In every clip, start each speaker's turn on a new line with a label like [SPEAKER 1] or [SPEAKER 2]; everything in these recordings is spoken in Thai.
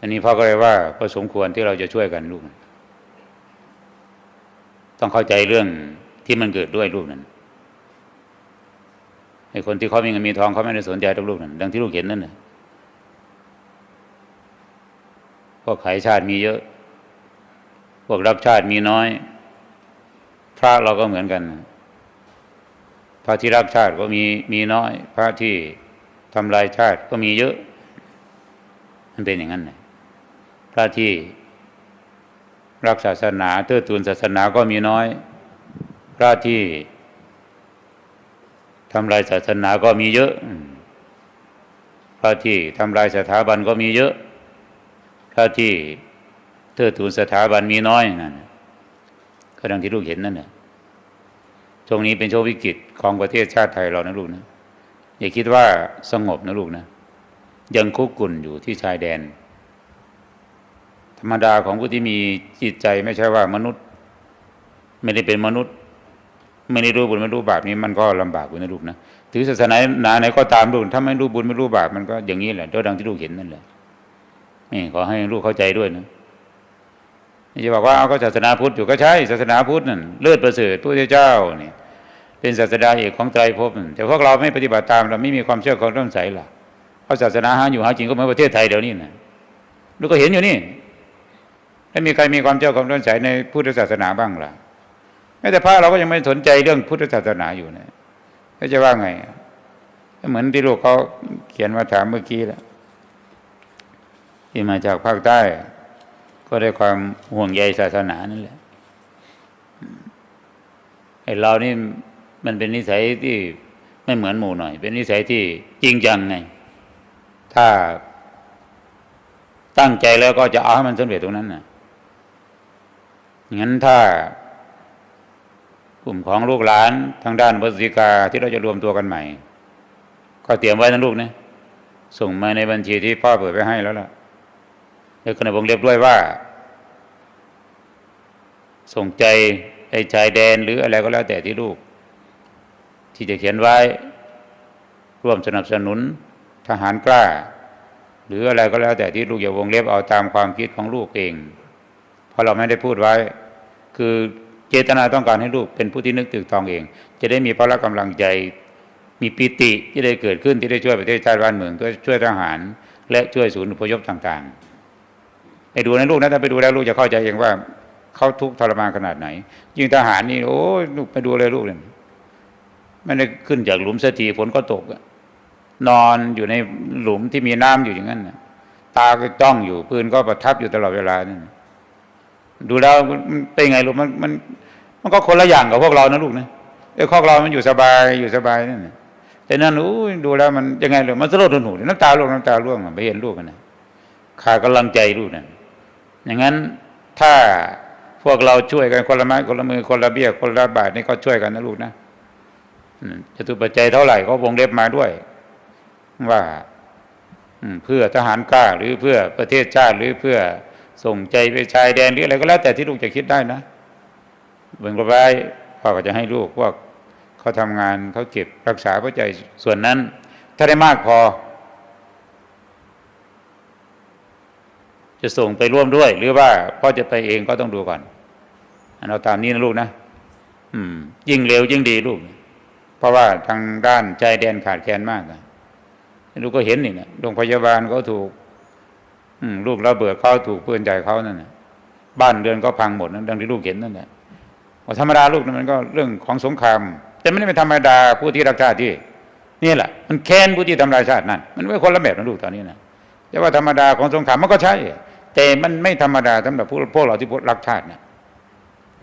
[SPEAKER 1] อันนี้พ่อก็เลยว่าก็สมควรที่เราจะช่วยกันลูกต้องเข้าใจเรื่องที่มันเกิดด้วยลูกนั้นไอ้คนที่เขามีเงินมีทองเขาไม่ได้สนใจทุกลูกนั้นดังที่ลูกเห็นนั่นน่ะพวกขายชาติมีเยอะ พวกรักชาติมีน้อย พระเราก็เหมือนกัน พระที่รักชาติก็มีมีน้อย พระที่ทำลายชาติก็มีเยอะ มันเป็นอย่างนั้นนะ พระที่รักศาสนาเทิดทูนศาสนาก็มีน้อย พระที่ทำลายศาสนาก็มีเยอะ พระที่ทำลายสถาบันก็มีเยอะ พระที่เทิดทูนสถาบันมีน้อยนั่นก็ดังที่ลูกเห็นนั่นแหละช่วงนี้เป็นช่วงวิกฤตของประเทศชาติไทยเรานะลูกนะอย่าคิดว่าสงบนะลูกนะ ยังคุกกุ่นอยู่ที่ชายแดน ธรรมดาของผู้ที่มีจิตใจไม่ใช่ว่ามนุษย์ ไม่ได้เป็นมนุษย์ ไม่ได้รู้บุญไม่รู้บาปนี้มันก็ลำบากอยู่นะลูกนะถือศาสนาหนไหนก็ตามลูกถ้าไม่รู้บุญไม่รู้บาปมันก็อย่างนี้แหละเท่าดังที่ลูกเห็นนั่นแหละนี่ขอให้ลูกเข้าใจด้วยนะนี่จะบอกว่าเอาก็ศาสนาพุทธอยู่ก็ใช่ศาสนาพุทธนั่นเลิศประเสริฐพระเจ้าเนี่ยเป็นศาสดาเอกของไตรภพแต่พวกเราไม่ปฏิบัติตามเราไม่มีความเชื่อความเริ่อมใสล่ะเพราะศาสนาหาอยู่หาจริงก็เหมือนประเทศไทยเดี๋ยวนี้นะลูกก็เห็นอยู่นี่ ไม่มีใครมีความเชื่อความเริ่อมใสในพุทธศาสนาบ้างล่ะแม้แต่พระเราก็ยังไม่สนใจเรื่องพุทธศาสนาอยู่นะก็จะว่าไงเหมือนที่ลูกเขาเขียนมาถามเมื่อกี้แหละที่มาจากภาคใต้ ก็ได้ความห่วงใยศาสนานั่นแหละไอ้เรานี่มันเป็นนิสัยที่ไม่เหมือนหมู่หน่อย เป็นนิสัยที่จริงจังไง ถ้าตั้งใจแล้วก็จะเอาให้มันสำเร็จตรงนั้นน่ะ งั้นถ้ากลุ่มของลูกหลานทางด้านบริกาที่เราจะรวมตัวกันใหม่ ก็เตรียมไว้นะลูกนะส่งมาในบัญชีที่พ่อเปิดไปให้แล้วล่ะแล้วก็ในวงเล็บด้วยว่า ส่งใจไอ้ชายแดนหรืออะไรก็แล้วแต่ที่ลูก ที่จะเขียนไว้ ร่วมสนับสนุนทหารกล้า หรืออะไรก็แล้วแต่ที่ลูกอย่าวงเล็บเอาตามความคิดของลูกเอง ราะเราไม่ได้พูดไว้ คือเจตนาต้องการให้ลูกเป็นผู้ที่นึกตึกทองเอง จะได้มีพละกำลังใจ มีปิติที่ได้เกิดขึ้นที่ได้ช่วยประเทศชาติบ้านเมืองช่วยทหาร และช่วยศูนย์อพยพต่างๆไปดูนะลูกนะถ้าไปดูแล้วลูกจะเข้าใจเองว่าเขาทุกข์ทรมานขนาดไหน ยิ่งทหารนี่โอ้ลูกไปดูเลยลูกเลยไม่ได้ขึ้นจากหลุมสักทีฝนก็ตกนอนอยู่ในหลุมที่มีน้ำอยู่อย่างนั้นนะตาก็จ้องอยู่ปืนก็ประทับอยู่ตลอดเวลานั่น ดูแล้วมันเป็นไงลูกมันมันมันก็คนละอย่างกับพวกเรานะลูกนะไอ้พวกเรามันอยู่สบายอยู่สบายนั่นแต่นั่นโอ้ดูแล้วมันยังไงเลยมันสลดหนูน้ำตาลงน้ำตาร่วงอะไปเห็นลูกกันนะขาดกำลังใจลูกนั่นอย่างนั้นถ้าพวกเราช่วยกันคนละไม้คนละมือคนละเบี้ยคนละบาทนี่ก็ช่วยกันนะลูกนะจะตุปัจจัยเท่าไหร่ก็วงเล็บมาด้วย ว่าเพื่อทหารกล้าหรือเพื่อประเทศชาติหรือเพื่อ ส่งใจไปชายแดนหรืออะไรก็แล้ว แต่ที่ลูกจะคิดได้นะเบิ่งกระไรพ่อก็จะให้ลูกพวกเขาทำงานเขาเก็บรักษาพระใจส่วนนั้น ถ้าได้มากพอ จะส่งไปร่วมด้วย หรือว่าพ่อจะไปเองก็ต้องดูก่อนเราตามนี้นะลูกนะอืม ยิ่งเร็วยิ่งดีลูก เพราะว่าทางด้านใจแดนขาดแคลนมากนะลูกก็เห็นนี่นะโรงพยาบาลเขาถูก ลูกระเบิดเขาถูกปืนใจเขานั่นนะบ้านเรือนก็พังหมดนั่นดังที่ลูกเห็นนั่นแหละธรรมดาลูกนั้นมันก็เรื่องของสงคราม แต่ไม่ได้เป็นธรรมดาผู้ที่รักชาติที่นี่แหละ มันแค้นผู้ที่ทำลายชาตินั่นมันไม่คนละแบบนะลูกตอนนี้นะแต่ว่าธรรมดาของสงครามมันก็ใช่แต่มันไม่ธรรมดาสำหรับพวกพวกเราที่รักชาติเนี่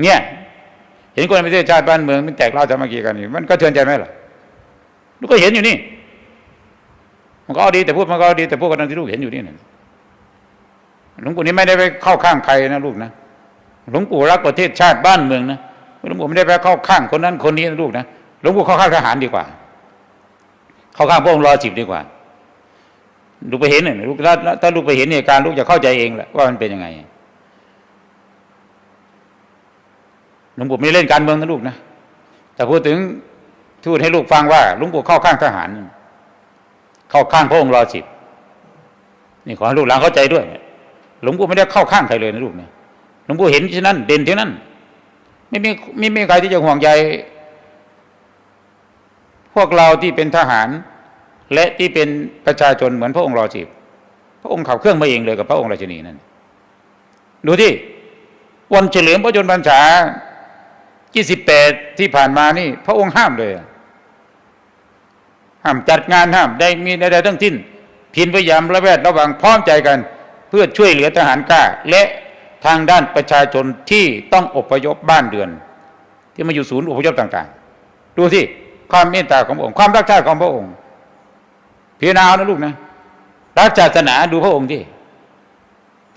[SPEAKER 1] เนี่ยเห็นคนประเทศชาติบ้านเมืองมันแตกเล่าสามัคคีกันนี่มันก็เทือนใจไหมล่ะลูกก็เห็นอยู่นี่ มันก็เอาดีแต่พูดมันก็เอาดีแต่พูดกันที่ลูกเห็นอยู่นี่นะ หลวงปู่นี่ไม่ได้ไปเข้าข้างใครนะลูกนะหลวงปู่รักประเทศชาติบ้านเมืองนะหลวงปู่ไม่ได้ไปเข้าข้างคนนั้นคนนี้นะลูกนะหลวงปู่เข้าข้างทหารดีกว่า เข้าข้างพวกรอจิบดีกว่าลูกไปเห็นเนี่ยลูกถ้าลูกไปเห็นเหตุการณ์ลูกจะเข้าใจเองแหละว่ามันเป็นยังไงหลวงปู่ไม่เล่นการเมืองนะลูกนะแต่พูดถึงทูดให้ลูกฟังว่าหลวงปู่เข้าข้างทหาร เข้าข้างพระองค์รอสิบนี่ขอให้ลูกหลานเข้าใจด้วย หลวงปู่ไม่ได้เข้าข้างใครเลยนะลูกเนี่ยหลวงปู่เห็นที่นั่นเด่นที่นั่นไม่มีไม่มีใครที่จะห่วงใยพวกเราที่เป็นทหาร และที่เป็นประชาชนเหมือนพระองค์รอจีบพระองค์ขับเครื่องมาเองเลยกับพระองค์ราชินีนั่นดูที่วันเฉลิมพระชนมพรรษา28 ที่ผ่านมานี่ พระองค์ห้ามเลยห้ามจัดงานห้ามได้มีใดๆทั้งสิ้นพินพยายามระแวดระวังพร้อมใจกัน เพื่อช่วยเหลือทหารกล้า และทางด้านประชาชนที่ต้องอพยพบ้านเรือน ที่มาอยู่ศูนย์อพยพต่างๆ ดูสิความเมตตาของพระองค์ความรักชาติของพระองค์พิจารณาเอานะลูกนะรักศาสนาดูพระองค์ที่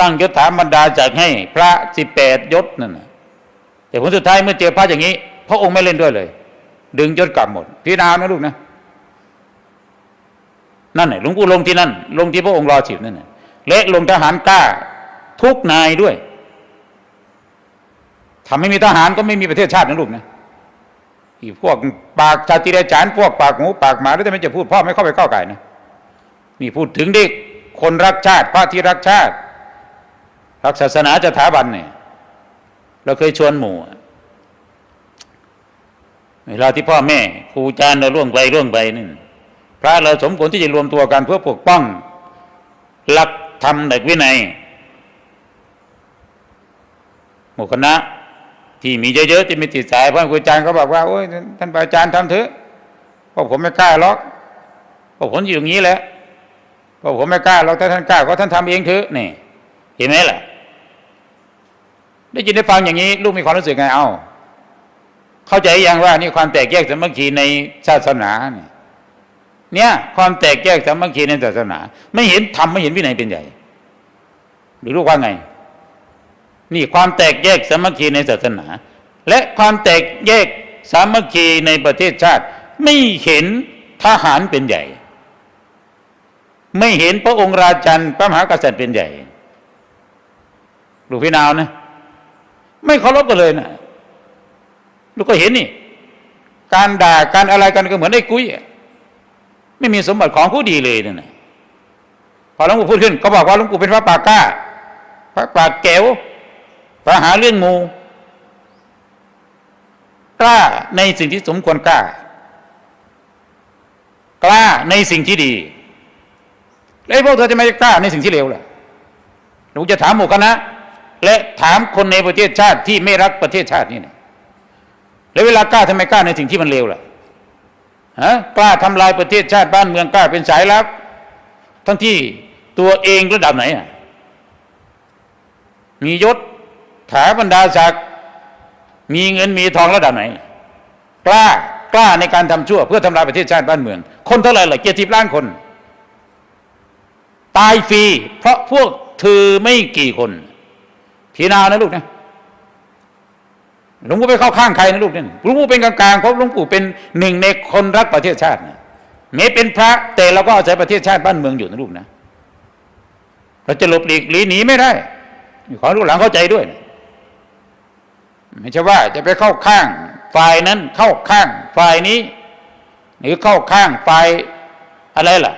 [SPEAKER 1] ตั้งยศถาบรรดาจากให้พระสิบแปดยศนั่นนะแต่ผลสุดท้ายเมื่อเจอพระอย่างนี้ พระองค์ไม่เล่นด้วยเลย ดึงยศกลับหมดพิจารณานะลูกนะนั่นแหละหลวงปู่ลงที่นั่น ลงที่พระองค์รอฉิบนั่นแหละ และลงทหารกล้า ทุกนายด้วยทำไม่มีทหารก็ไม่มีประเทศชาตินะลูกนะอีพวกปากชาติเดชานพวกปากหมูปากหมาแล้วจะไม่จะพูดพ่อไม่เข้าไปก้าวไก่นะนี่พูดถึงเดิคนรักชาติพระที่รักชาติ รักศาสนาจะถาบันเนี่ยเราเคยชวนหมู่เวลาที่พ่อแม่ครูอาจารย์เราล่วงไปล่วงไปนี่พระเราสมควรที่จะรวมตัวกันเพื่อปกป้อง หลัก ธรรมหลักวินัยหมู่คณะที่มีเยอะๆที่มีติดสายพระครูอาจารย์เขาบอกว่าโอ้ยท่านอาจารย์ทำเถอะเพราะผมไม่กล้าหรอกเพราะผมอยู่อย่างนี้แหละเพราะผมไม่กล้าหรอกถ้าท่านกล้าก็ท่านทำเองเถอะนี่ เห็นไหมล่ะ ได้ยินได้ฟังอย่างนี้ ลูกมีความรู้สึกไงเอ้าเข้าใจยังว่านี่ความแตกแยกสามัคคีในศาสนาเนี่ย เนี่ยความแตกแยกสามัคคีในศาสนา ไม่เห็นธรรมไม่เห็นวินัยเป็นใหญ่ หรือรู้ว่าไง นี่ความแตกแยกสามัคคีในศาสนา และความแตกแยกสามัคคีในประเทศชาติ ไม่เห็นทหารเป็นใหญ่ ไม่เห็นพระองค์ราชันพระมหากษัตริย์เป็นใหญ่ลูพี่นาวนะ ไม่เคารพกันเลยนะลูกก็เห็นนี่ การด่าการอะไรกันก็เหมือนไอ้กุ้ยอะ ไม่มีสมบัติของผู้ดีเลยนั่นนะพอหลวงปู่พูดขึ้น ก็บอกว่าหลวงปู่เป็นพระปากกล้า พระปากแก้วพระหาเรื่องงูกล้าในสิ่งที่สมควรกล้า กล้าในสิ่งที่ดีแล้วพวกเธอจะไม่กล้าในสิ่งที่เลวล่ะหนูจะถามหมู่คณะและถามคนในประเทศชาติที่ไม่รักประเทศชาตินี่นะแล้วเวลากล้าทำไมกล้าในสิ่งที่มันเลวล่ะ ฮะกล้าทำลายประเทศชาติบ้านเมืองกล้าเป็นสายลับ ทั้งที่ตัวเองระดับไหนอะมียศถาบรรดาศักดิ์มีเงินมีทองระดับไหน กล้ากล้าในการทำชั่ว เพื่อทำลายประเทศชาติบ้านเมือง คนเท่าไหร่ล่ะเจ็ดสิบล้านคน ตายฟรีเพราะพวกเธอไม่กี่คนพีนานะลูกนะ หลวงปู่ไปเข้าข้างใครนะลูกเนี่ยหลวงปู่เป็นกลางๆเพราะหลวงปู่เป็นหนึ่งในคนรักประเทศชาตินะแม้เป็นพระแต่เราก็อาศัยประเทศชาติบ้านเมืองอยู่นะลูกนะเราจะหลบหลีกหลีหนีไม่ได้ ขอลูกหลังเข้าใจด้วยนะไม่ใช่ว่าจะไปเข้าข้างฝ่ายนั้นเข้าข้างฝ่ายนี้ หรือเข้าข้างฝ่ายอะไรล่ะ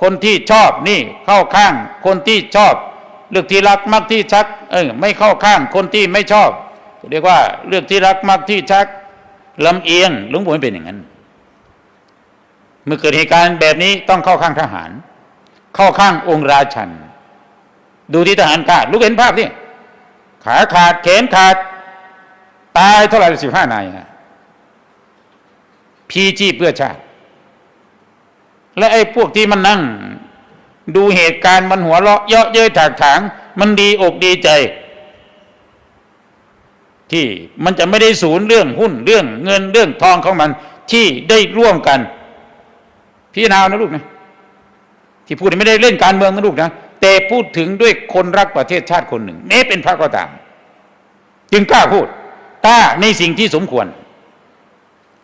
[SPEAKER 1] คนที่ชอบนี่เข้าข้าง คนที่ชอบ เลือกที่รักมักที่ชัก เออไม่เข้าข้างคนที่ไม่ชอบ เรียกว่าเลือกที่รักมักที่ชักลำเอียงหลวงปู่ไม่เป็นอย่างนั้น เมื่อเกิดเหตุการณ์แบบนี้ต้องเข้าข้างทหาร เข้าข้างองค์ราชัน ดูที่ทหารขาดลูกเห็นภาพนี่ขาขาดแขนขาด ตายเท่าไหร่สิบห้านายฮะพีจีเพื่อชาติและไอ้พวกที่มันนั่ง ดูเหตุการณ์มันหัวเราะเยาะเย้ยถากถาง มันดีอกดีใจ ที่มันจะไม่ได้สูญเรื่องหุ้นเรื่องเงินเรื่องทองของมัน ที่ได้ร่วมกัน พี่นาวนะลูกนะที่พูดไม่ได้เล่นการเมืองนะลูกนะแต่พูดถึงด้วยคนรักประเทศชาติคนหนึ่งแม้เป็นพระก็ตาม จึงกล้าพูดกล้าในสิ่งที่สมควร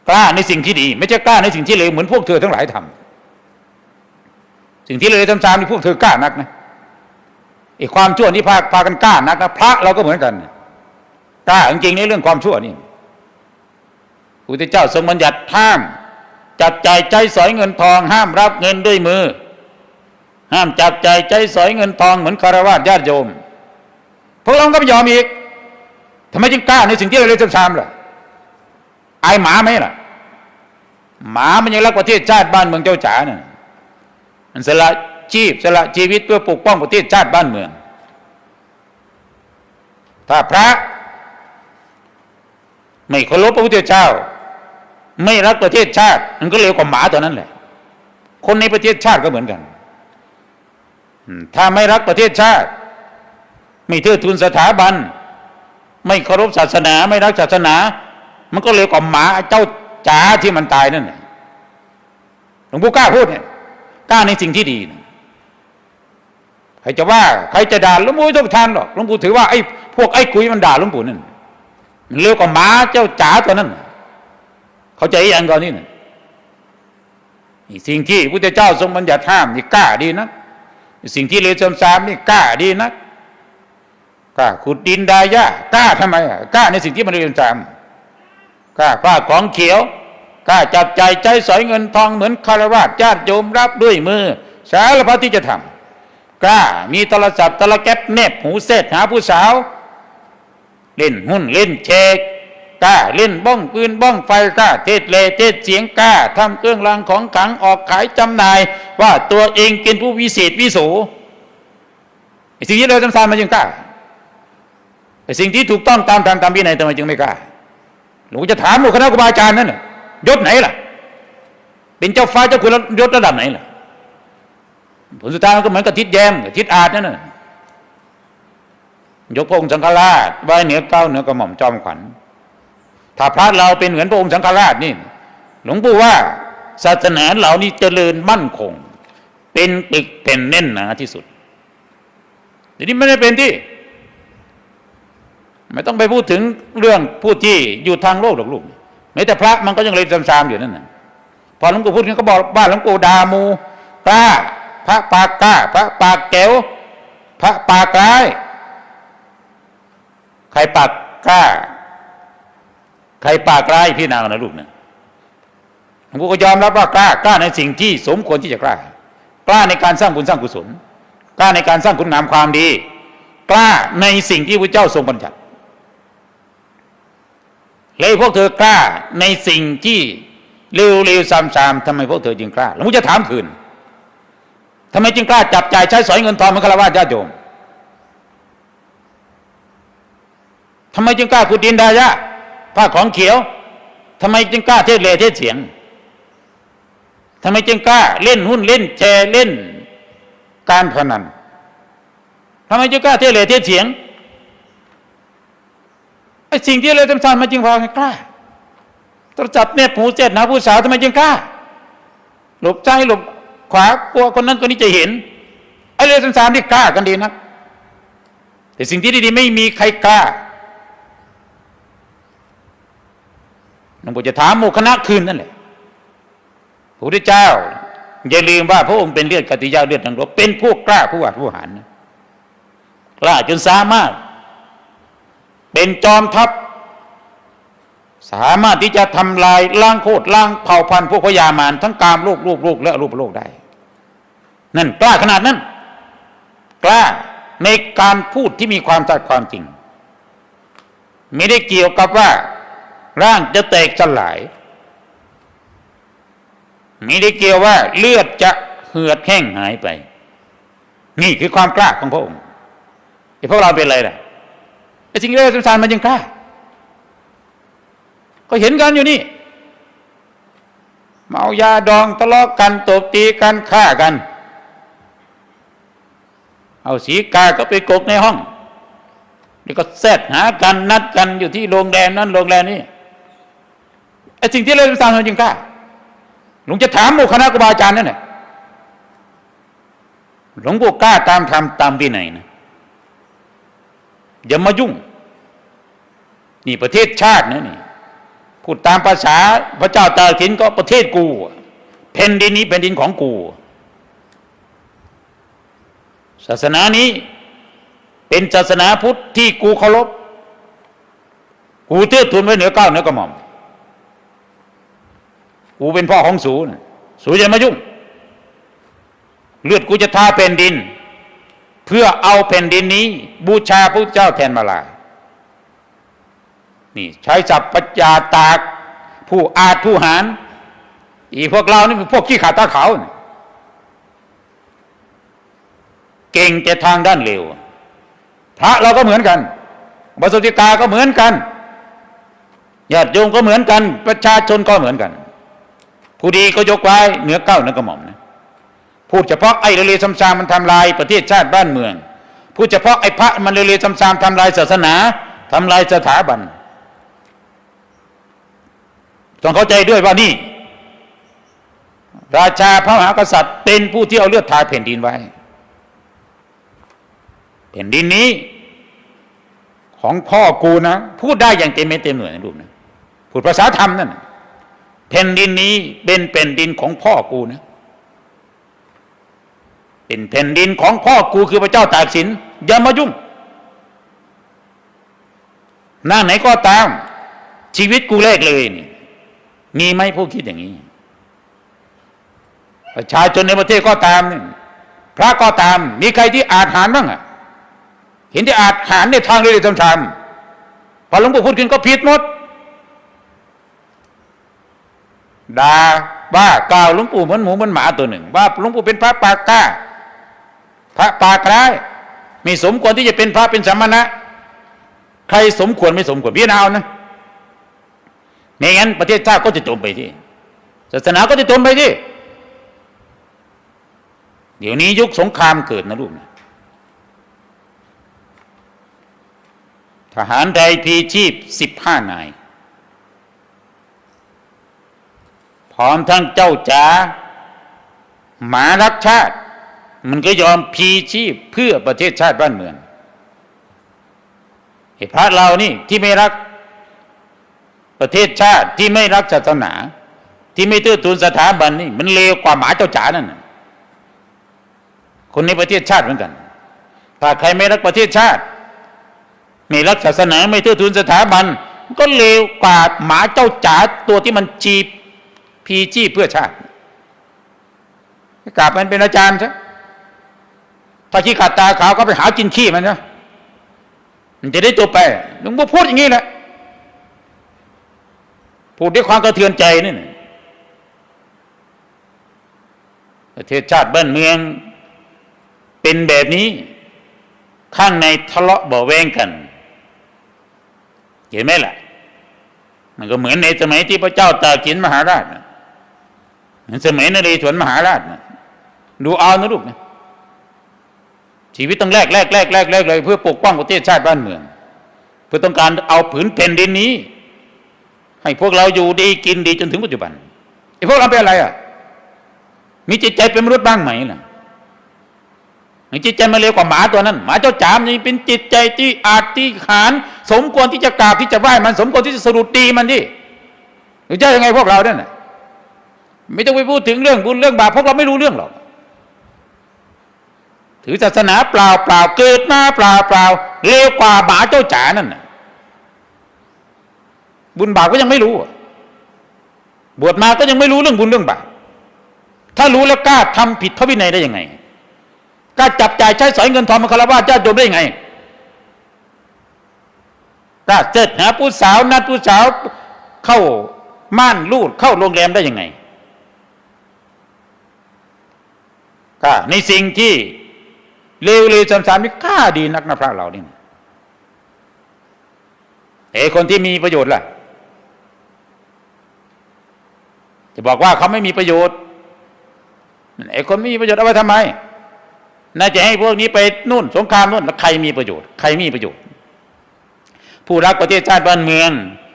[SPEAKER 1] กล้าในสิ่งที่ดี ไม่ใช่กล้าในสิ่งที่เลวเหมือนพวกเธอทั้งหลายทำ สิ่งที่เราเลวทำตามนี่พวกเธอกล้านักนะไอ้ความชั่วนี่พาพากันกล้านักนะพระเราก็เหมือนกันกล้าจริงๆในเรื่องความชั่วนี่พระพุทธเจ้าทรงบัญญัติห้าม จัดจ่ายใจสอยเงินทอง ห้ามรับเงินด้วยมือ ห้ามจับใจายใจสอยเงินทองเหมือนคารวะญาติโยมพวกเราก็ไม่ยอมอีกทำไมจึงกล้าในสิ่งที่เราเรียนซ้ำล่ะอายหมาไหมล่ะ หมามันยังรักประเทศชาติบ้านเมืองเจ้าจ๋าเนี่ย มันสละชีพสละชีวิตเพื่อปกป้องประเทศชาติบ้านเมือง ถ้าพระ ไม่เคารพพระพุทธเจ้า ไม่รักประเทศชาติ มันก็เลวกว่าหมาตัวนั้นแหละ คนในประเทศชาติก็เหมือนกัน ถ้าไม่รักประเทศชาติ ไม่เทิดทูนสถาบัน ไม่เคารพศาสนา ไม่รักศาสนา มันก็เลวกว่าหมาเจ้าจ๋าที่มันตายนั่นแหละหลวงปู่กล้าพูดเนี่ย กล้าในสิ่งที่ดีนะใครจะว่าใครจะด่าหลวงปู่ต้องทานหรอกหลวงปู่ถือว่าไอ้พวกไอ้กุยมันด่าหลวงปู่นั่นมันเลวกว่าหมาเจ้าจ๋าตัวนั้นเข้าใจยังก่อนนี่นะนี่สิ่งที่พระพุทธเจ้าทรงบัญญัติห้ามนี่กล้าดีนะสิ่งที่เลวซ้ำๆนี่กล้าดีนะกล้าขุดดินดายากล้าทำไมกล้าในสิ่งที่มันเลวซ้ำกล้ากล้าของเขียว กล้าจับใจใจสอยเงินทองเหมือนคารวะญาติโยมรับด้วยมือ สารพัดที่จะทำกล้ามีโทรศัพท์โทรแก๊ปเน็บหูเสร็จหาผู้สาว เล่นหุ้นเล่นเชกกล้าเล่นบ้องปืนบ้องไฟกล้าเทศเลเทศเสียงกล้าทำเครื่องรางของขลังออกขายจำหน่าย ว่าตัวเองเป็นผู้วิเศษวิโสสิ่งที่เราจำสานมันจึงกล้าสิ่งที่ถูกต้องตามธรรมตามวินัยทำไมจึงไม่กล้าหลวงจะถามหมู่คณะครูบาอาจารย์นั่นน่ะ ยศไหนล่ะ เป็นเจ้าฟ้าเจ้าคุณยศระดับไหนล่ะ ผลสุดท้ายก็เหมือนกับทิศแยมกับทิศอาจนั่นน่ะยกพระองค์สังฆราชไว้เหนือเก้าเหนือกระหม่อมจอมขวัญถ้าพระเราเป็นเหมือนพระองค์สังฆราชนี่ หลวงปู่ว่า ศาสนาเหล่านี้เจริญมั่นคง เป็นปึกแผ่นแน่นหนาที่สุดทีนี้ไม่ได้เป็นที่ ไม่ต้องไปพูดถึงเรื่องผู้ที่อยู่ทางโลกหรอกลูก แม้แต่พระมันก็ยังเลยซ้ำๆอยู่นั่นน่ะพอหลวงปู่พูดงั้นก็บอกบ้านหลวงปู่ดามูกล้าพระปากกล้าพระปากแก้วพระปากร้ายใครปากกล้า ใครปากร้ายพี่นางนะลูกนะหลวงปู่ก็ยอมรับว่ากล้ากล้าในสิ่งที่สมควรที่จะกล้ากล้าในการสร้างบุญสร้างกุศลกล้าในการสร้างคุณงามความดี กล้าในสิ่งที่พระเจ้าทรงบัญญัติ เลยพวกเธอกล้าในสิ่งที่เร็วๆซ้ำๆทำไมพวกเธอจึงกล้าหลวงปู่จะถามคืนทำไมจึงกล้าจับจ่ายใช้สอยเงินทองมือนฆราวาญาติโยมทำไมจึงกล้าขุดดินดายะผ้าของเขียวทำไมจึงกล้าเทศเลเทศเสียงทำไมจึงกล้าเล่นหุ้นเล่นแชร์เล่นการพนันทำไมจึงกล้าเทศเลเทศเสียง ไอ้สิ่งที่เราทำทานมันจึงพาให้กล้าตรจับเนี่ยผูเจ็ดหาผู้สาวทำไมจึงกล้า หลบใจหลบขวากลัวคนนั้นคนนี้จะเห็นไอ้เรื่องทำทานที่กล้ากันดีนะแต่สิ่งที่ดีๆไม่มีใครกล้าหลวงปู่จะถามหมู่คณะคืนนั่นแหละพระพุทธเจ้าอย่าลืมว่าพระองค์เป็นเลือดกติยาเลือดนังรบเป็นผู้กล้าผู้หวาดผู้หานกล้าจนสามารถ เป็นจอมทัพ สามารถที่จะทำลายล้างโคตรล้างเผ่าพันธุ์พวกพญามารทั้งกามโลกโลกโลกและรูปโลกได้ นั่นกล้าขนาดนั้น กล้าในการพูดที่มีความตัดความจริง ไม่ได้เกี่ยวกับว่า ร่างจะแตกสลายไม่ได้เกี่ยวว่าเลือดจะเหือดแห้งหายไป นี่คือความกล้าของพระองค์ไอ้พวกเราเป็นอะไรล่ะ อ้สิ่งที่เราสงสารมันยังกล้า ก็เห็นกันอยู่นี่เมายาดองทะเลาะกันตบตีกันฆ่ากัน เอาสีกาก็ไปกกในห้องนี่ก็แซดหากันนัดกันอยู่ที่โรงแรมนั้นโรงแรมนี้ไอ้สิ่งที่เราทำมันจริงกล้าหลวงจะถามหมู่คณะครูบาอาจารย์นั่นแหละหลวงปู่กล้าตามธรรมตามวินัยนะ อย่ามายุ่ง นี่ประเทศชาตินะนี่พูดตามภาษาพระเจ้าตากสินก็ประเทศกูแผ่นดินนี้แผ่นดินของกู ศาสนานี้เป็นศาสนาพุทธที่กูเคารพกูเทือทุนไว้เหนือเก้าเหนือกระหม่อม กูเป็นพ่อของสูนะสูจะมายุ่ง เลือดกูจะทาแผ่นดิน เพื่อเอาแผ่นดินนี้ บูชาพระเจ้าแทนมาลา นี่ใช้ศัพท์ปัญญาตากผู้อาจผู้หาร อีพวกเรานี่เป็นพวกขี้ขาดตาขาวเก่งแต่ทางด้านเลวพระเราก็เหมือนกันบสุติกาก็เหมือนกันญาติโยมก็เหมือนกัน ประชาชนก็เหมือนกัน ผู้ดีก็ยกไว้เหนือเก้าเหนือกระหม่อมนะ พูดเฉพาะไอ้เรเลซัมซามมันทำลายประเทศชาติบ้านเมือง พูดเฉพาะไอ้พระมันเรเลซัมซามทำลายศาสนาทำลายสถาบัน ต้องเข้าใจด้วยว่านี่ ราชาพระมหากษัตริย์ เป็นผู้ที่เอาเลือดทาแผ่นดินไว้แผ่นดินนี้ ของพ่อกูนะ พูดได้อย่างเต็มเม็ดเต็มหน่วยนะลูกนะพูดภาษาธรรมนั่นแผ่นดินนี้เป็นแผ่นดินของพ่อกูนะ เป็นแผ่นดินของพ่อกูคือพระเจ้าตากสินอย่ามายุ่ง หน้าไหนก็ตาม ชีวิตกูแรกเลยนี่มีไหมผู้คิดอย่างนี้ ประชาชนในประเทศก็ตาม พระก็ตาม มีใครที่อาจหารบ้างอะเห็นที่อาจหารในทางเรื่อยๆทำๆพอหลวงปู่พูดขึ้นก็ผิดหมดด่าว่ากล่าวหลวงปู่เหมือนหมูเหมือนหมาตัวหนึ่ง ว่าหลวงปู่เป็นพระปากกล้า พระปากร้ายไม่สมควรที่จะเป็นพระเป็นสมณะ ใครสมควรไม่สมควรพี่นาวนะไม่งั้นประเทศชาติก็จะจมไปที่ศาสนาก็จะจมไปที่เดี๋ยวนี้ยุคสงครามเกิดนะลูกนะทหารไทยพีชีพสิบห้านาย พร้อมทั้งเจ้าจ๋าหมารักชาติ มันก็ยอมพีชีพเพื่อประเทศชาติบ้านเมืองไอ้พระเรานี่ที่ไม่รักประเทศชาติที่ไม่รักศาสนา ที่ไม่ตื้อทูนสถาบันนี่มันเลวกว่าหมาเจ้าจ๋านั่นน่ะคนในประเทศชาติเหมือนกัน ถ้าใครไม่รักประเทศชาติ ไม่รักศาสนาไม่ตื้อทูนสถาบัน ก็เลวกว่าหมาเจ้าจ๋าตัวที่มันจีบพีชีพเพื่อชาติกราบมันเป็นอาจารย์ใช่ ถ้าขี้ขาดตาขาวก็ไปหากินขี้มันนะมันจะได้จบไปหลวงพ่อพูดอย่างนี้แหละพูดด้วยความกระเทือนใจนี่ประเทศชาติบ้านเมือง เป็นแบบนี้ ข้างในทะเลาะเบาะแวงกัน เห็นไหมล่ะ มันก็เหมือนในสมัยที่พระเจ้าตากินมหาราชนะเหมือนสมัยนเรศวรมหาราชนะดูเอานะลูกนะ ชีวิตต้องแลกแลกแลกแลกแลกเลยเพื่อปกป้องประเทศชาติบ้านเมือง เพื่อต้องการเอาผืนแผ่นดินนี้ ให้พวกเราอยู่ดีกินดีจนถึงปัจจุบันไอ้พวกเราเป็นอะไรอะ มีจิตใจเป็นมนุษย์บ้างไหมล่ะมีจิตใจมาเร็วกว่าหมาตัวนั้นหมาเจ้าจามนี่เป็นจิตใจที่อาจที่ขาน สมควรที่จะกราบที่จะไหว้มันสมควรที่จะสะดุดตีมันดิหรือจะยังไงพวกเราเนี่ยไม่ต้องไปพูดถึงเรื่องบุญเรื่องบาปพวกเราไม่รู้เรื่องหรอก ถือศาสนาเปล่าเปล่าเกิดมาเปล่าเปล่าเร็วกว่าหมาเจ้าจ๋านั่นนะบุญบาปก็ยังไม่รู้ บวชมาก็ยังไม่รู้เรื่องบุญเรื่องบาปถ้ารู้แล้วกล้าทำผิดพระวินัยได้ยังไงกล้าจับจ่ายใช้สอยเงินทองมาคารวะเจ้าโยมได้ยังไงกล้าเจิดหาผู้สาวนัดผู้สาวเข้าม่านรูดเข้าโรงแรมได้ยังไงกล้าในสิ่งที่ เลวเลวซ้ำๆนี่กล้าดีนักนะพระเรานี่เอ้คนที่มีประโยชน์ล่ะ จะบอกว่าเขาไม่มีประโยชน์ไอ้คนไม่มีประโยชน์เอาไว้ทำไม น่าจะให้พวกนี้ไปนู่น สงครามนู่นแล้วใครมีประโยชน์ ใครมีประโยชน์ ผู้รักประเทศชาติบ้านเมือง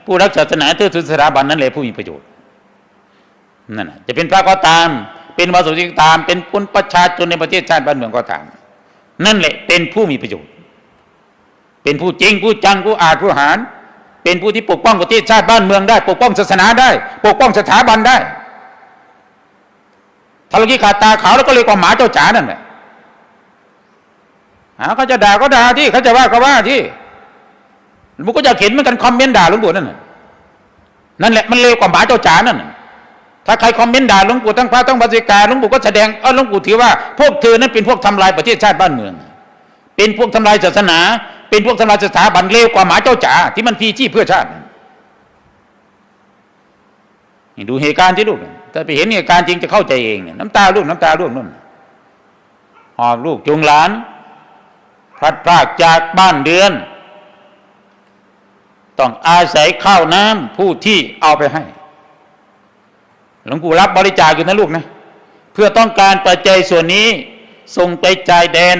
[SPEAKER 1] ผู้รักศาสนาเทือทุนสถาบันนั่นแหละผู้มีประโยชน์นั่นนะจะเป็นพระก็ตาม เป็นวาสุจิก็ตาม เป็นคนประชาชนในประเทศชาติบ้านเมืองก็ตาม นั่นแหละเป็นผู้มีประโยชน์ เป็นผู้จริงผู้จังผู้อาจผู้หาร เป็นผู้ที่ปกป้องประเทศชาติบ้านเมืองได้ ปกป้องศาสนาได้ ปกป้องสถาบันได้ถ้าเราขี้ขาดตาขาวแล้วก็เลยกว่าหมาเจ้าจ๋านั่นแหละเขาจะด่าก็ด่าที่เขาจะว่าก็ว่าที่มันก็จะเห็นเหมือนกันคอมเมนต์ด่าหลวงปู่นั่นน่ะนั่นแหละมันเลวกว่าหมาเจ้าจ๋านั่นน่ะ ถ้าใครคอมเมนต์ด่าหลวงปู่ทั้งพระทั้งบาสิกาหลวงปู่ก็แสดงเออหลวงปู่ถือว่าพวกเธอนั้นเป็นพวกทำลายประเทศชาติบ้านเมือง เป็นพวกทำลายศาสนา เป็นพวกทำลายสถาบันเลวกว่าหมาเจ้าจ๋าที่มันพีชีพเพื่อชาติดูเหตุการณ์ที่ลูกถ้าไปเห็นเหตุการณ์จริงจะเข้าใจเองเนี่ยน้ำตาลูกน้ำตาร่วงนู่นหอบลูกจุงหลานพลัดพรากจากบ้านเดือน ต้องอาศัยข้าวน้ำผู้ที่เอาไปให้ หลวงปู่รับบริจาคอยู่นะลูกนะ เพื่อต้องการปัจจัยส่วนนี้ ส่งไปจ่ายแดน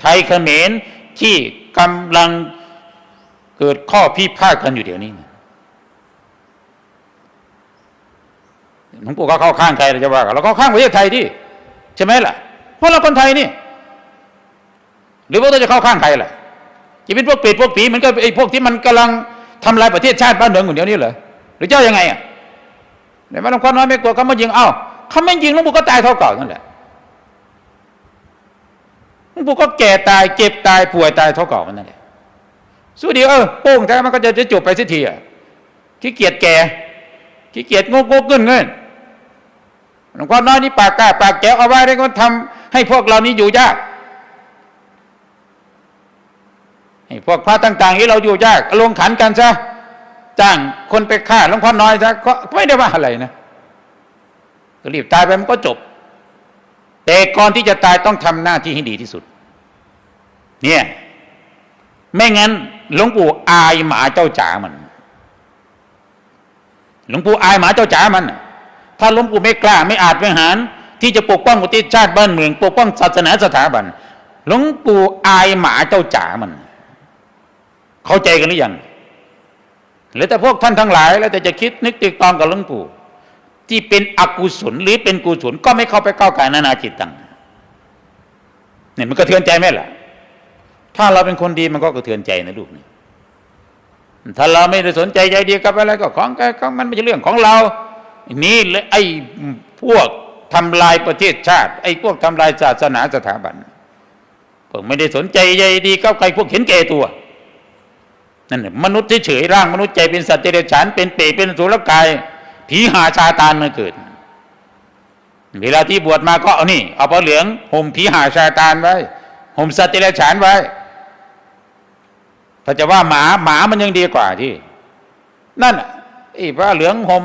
[SPEAKER 1] ไทยเขมรที่กำลังเกิดข้อพิพาทกันอยู่เดี๋ยวนี้นะหลวงปู่ก็เข้าข้างใครเราจะว่ากันเราเข้าข้างประเทศไทยที่ใช่ไหมล่ะ เพราะเราคนไทยนี่หรือว่าเราจะเข้าข้างใครล่ะจะเป็นพวกเปรตพวกผีเหมือนกับไอ้พวกที่มันกำลังทำลายประเทศชาติบ้านเมืองอยู่เดี๋ยวนี้เหรอหรือเจ้ายังไงอะ เดี๋ยวมาลงความน้อยไม่กลัวเขามายิงเอ้าเขาไม่ยิงหลวงปู่ก็ตายเท่าเก่านั่นแหละหลวงปู่ก็แก่ตายเจ็บตายป่วยตายเท่าเก่านั่นแหละสู้ดีเออโป้งแท้มันก็จะจะจบไปสักทีอะขี้เกียจแก่ขี้เกียจงกงกเงินเงินหลวงพ่อน้อยนี่ปากกล้าปากแก้วเอาไว้ได้ก็ทำให้พวกเรานี้อยู่ยากให้พวกพระต่างๆที่เราอยู่ยากลงขันกันซะ จ้างคนไปฆ่าหลวงพ่อน้อยซะก็ไม่ได้ว่าอะไรนะก็รีบตายไปมันก็จบ แต่ก่อนที่จะตายต้องทำหน้าที่ให้ดีที่สุด เนี่ยไม่งั้นหลวงปู่อายหมาเจ้าจ๋ามันหลวงปู่อายหมาเจ้าจ๋ามัน ถ้าหลวงปู่ไม่กล้าไม่อาจไม่หาร ที่จะปกป้องประเทศชาติบ้านเมือง ปกป้องศาสนาสถาบันหลวงปู่อายหมาเจ้าจ๋ามัน เข้าใจกันหรือยัง หรือแต่พวกท่านทั้งหลาย แล้วแต่จะคิดนึกติดตองกับหลวงปู่ ที่เป็นอกุศลหรือเป็นกุศลก็ไม่เข้าไปก้าวไก่นานาจิตตังเนี่ยมันกระเทือนใจไหมล่ะ ถ้าเราเป็นคนดีมันก็กระเทือนใจนะลูกนี่ถ้าเราไม่ได้สนใจใจดีกับอะไรก็ของแกของมันไม่ใช่เรื่องของเรา นี่เลยไอ้พวกทำลายประเทศชาติ ไอ้พวกทำลายศาสนาสถาบันพวกไม่ได้สนใจใจดีกับใครพวกเห็นแก่ตัว นั่นแหละมนุษย์เฉยๆร่างมนุษย์ใจเป็นสัตว์เดรัจฉานเป็นเปรตเป็นสุรกาย ผีหาชาตานมาเกิด เวลาที่บวชมาก็เอานี่ เอาผ้าเหลืองห่มผีหาชาตานไว้ห่มสัตว์เดรัจฉานไว้ ถ้าจะว่าหมาหมามันยังดีกว่าที่ นั่นไอ้ผ้าเหลืองห่ม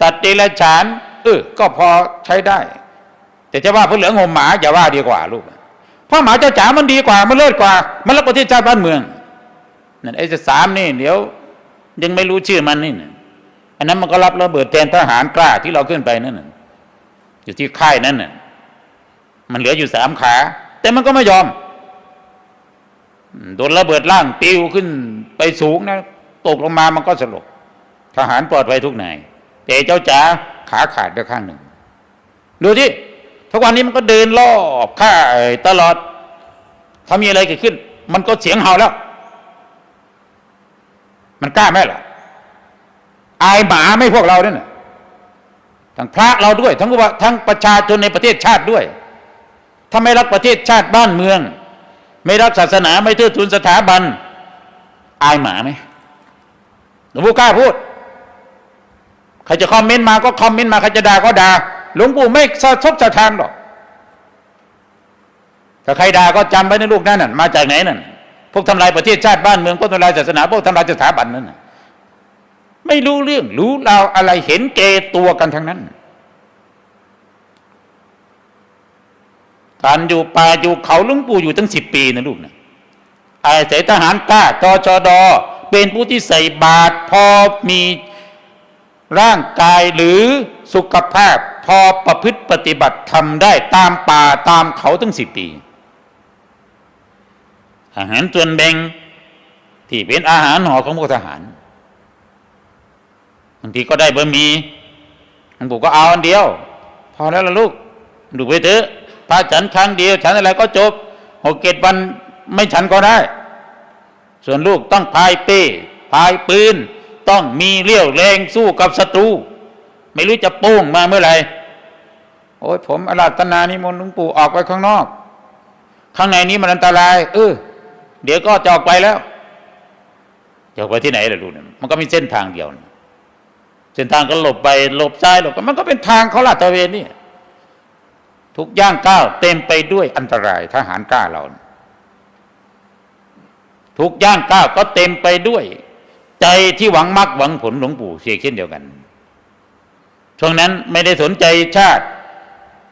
[SPEAKER 1] สัตว์เดรัจฉานเออก็พอใช้ได้ แต่จะว่าผ้าเหลืองห่มหมาอย่าว่าดีกว่าลูกเพราะหมาเจ้าจ๋ามันดีกว่ามันเลิศกว่า มันรักประเทศชาติบ้านเมือง นั่นไอ้จะสามนี่เดี๋ยว ยังไม่รู้ชื่อมันนี่นะอันนั้นมันก็รับระเบิดแทนทหารกล้าที่เราขึ้นไปนั่นน่ะอยู่ที่ค่ายนั่นน่ะมันเหลืออยู่สามขา แต่มันก็ไม่ยอมโดนระเบิดล่างปิวขึ้นไปสูงนะตกลงมามันก็สลบทหารปลอดภัยทุกนายแต่เจ้าจ๋าขาขาดไปข้างหนึ่ง ดูที่ทุกวันนี้มันก็เดินรอบข้าตลอด ถ้ามีอะไรเกิดขึ้น มันก็เสียงเห่าแล้ว มันกล้าไหมล่ะ อายหมาไม่พวกเราเนี่ยทั้งพระเราด้วย ทั้งว่าทั้งประชาชนในประเทศชาติด้วยถ้าไม่รักประเทศชาติบ้านเมือง ไม่รักศาสนาไม่เทิดทูนสถาบัน อายหมาไหมหลวงปู่กล้าพูดใครจะคอมเมนต์มาก็คอมเมนต์มาใครจะด่าก็ด่าหลวงปู่ไม่สะทบสะทานหรอกถ้าใครด่าก็จำไว้ในลูกนั่นน่ะมาจากไหนนั่น พวกทำลายประเทศชาติบ้านเมืองพวกทำลายศาสนาพวกทำลายสถาบันนั่นไม่รู้เรื่องรู้ราวอะไรเห็นเกตัวกันทั้งนั้น การอยู่ป่าอยู่เขาลุงปู่อยู่ตั้งสิบปีนะลูกนะอาศัยทหารกล้าตชดเป็นผู้ที่ใส่บาตรพอมีร่างกายหรือสุขภาพ พอประพฤติปฏิบัติทำได้ตามป่าตามเขาตั้งสิบปี อาหารส่วนแบ่งที่เป็นอาหารห่อของพวกทหารบางทีก็ได้บะหมี่หลวงปู่ก็เอาอันเดียว พอแล้วล่ะลูก ดูไปเถอะพระฉันครั้งเดียว ฉันอะไรก็จบหกเกตวันไม่ฉันก็ได้ ส่วนลูกต้องพายเป้พายปืน ต้องมีเลี้ยวแรงสู้กับศัตรู ไม่รู้จะโป้งมาเมื่อไหร่โอ้ยผมอาราธนานิมนต์หลวงปู่ออกไปข้างนอก ข้างในนี้มันอันตราย เออ เดี๋ยวก็จะออกไปแล้วจะออกไปที่ไหนล่ะลูกเนี่ยมันก็มีเส้นทางเดียวนะเส้นทางก็หลบไปหลบซ้ายหลบกันมันก็เป็นทางเขาลาดตระเวนนี่ทุกย่างก้าวเต็มไปด้วยอันตรายทหารกล้าเรา ทุกย่างก้าวก็เต็มไปด้วย ใจที่หวังมรรคหวังผลหลวงปู่เสียเช่นเดียวกันช่วงนั้นไม่ได้สนใจชาติ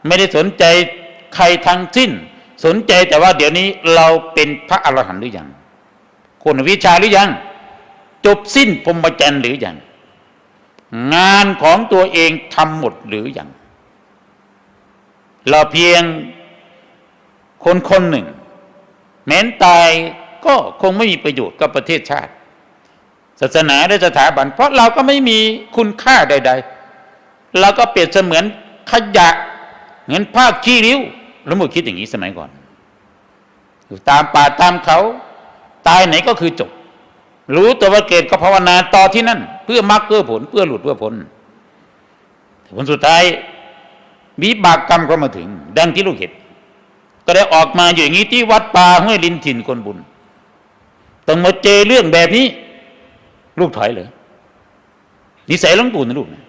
[SPEAKER 1] ไม่ได้สนใจใครทั้งสิ้น สนใจแต่ว่าเดี๋ยวนี้เราเป็นพระอรหันต์หรือยังคนวิชาหรือยัง จบสิ้นพรหมจรรย์หรือยัง งานของตัวเองทำหมดหรือยัง เราเพียงคนคนหนึ่ง แม้นตายก็คงไม่มีประโยชน์กับประเทศชาติ ศาสนาและสถาบัน เพราะเราก็ไม่มีคุณค่าใด ๆ เราก็เปรียบเสมือนขยะเหมือนผ้าขี้ริ้ว แล้วมุคิดอย่างนี้สมัยก่อน อยู่ตามป่าตามเขา ตายไหนก็คือจบ รู้ตัวว่าเกิดก็ภาวนาต่อที่นั่น เพื่อมรรคเพื่อผล เพื่อหลุดเพื่อพ้นผลสุดท้ายวิบากกรรมก็มาถึง ดังที่ลูกเห็นก็ได้ออกมาอยู่อย่างนี้ที่วัดป่าห้วยลินถิ่นคนบุญต้องมาเจอเรื่องแบบนี้ ลูกถอยเลยนิสัยหลวงปู่นะลูกนะ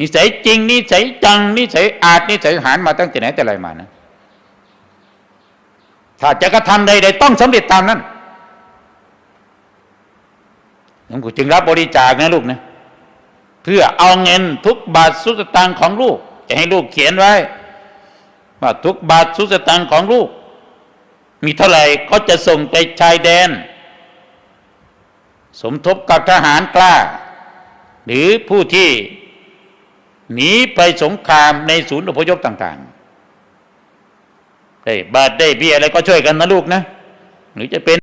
[SPEAKER 1] นิสัยจริงนิสัยจังนิสัยอาจนิสัยหารมาตั้งแต่ไหนแต่ไรมานะ ถ้าจะกระทำใดๆต้องสำเร็จตามนั้นหลวงปู่จึงรับบริจาคนะลูกนะเพื่อเอาเงินทุกบาทสุสตางค์ของลูก จะให้ลูกเขียนไว้ว่าทุกบาทสุสตางค์ของลูก มีเท่าไหร่ก็จะส่งไปชายแดน สมทบกับทหารกล้า หรือผู้ที่หนีไปสงครามในศูนย์อพยพต่าง ๆ ได้บาทได้เบี้ยอะไรก็ช่วยกันนะลูกนะ หรือจะเป็น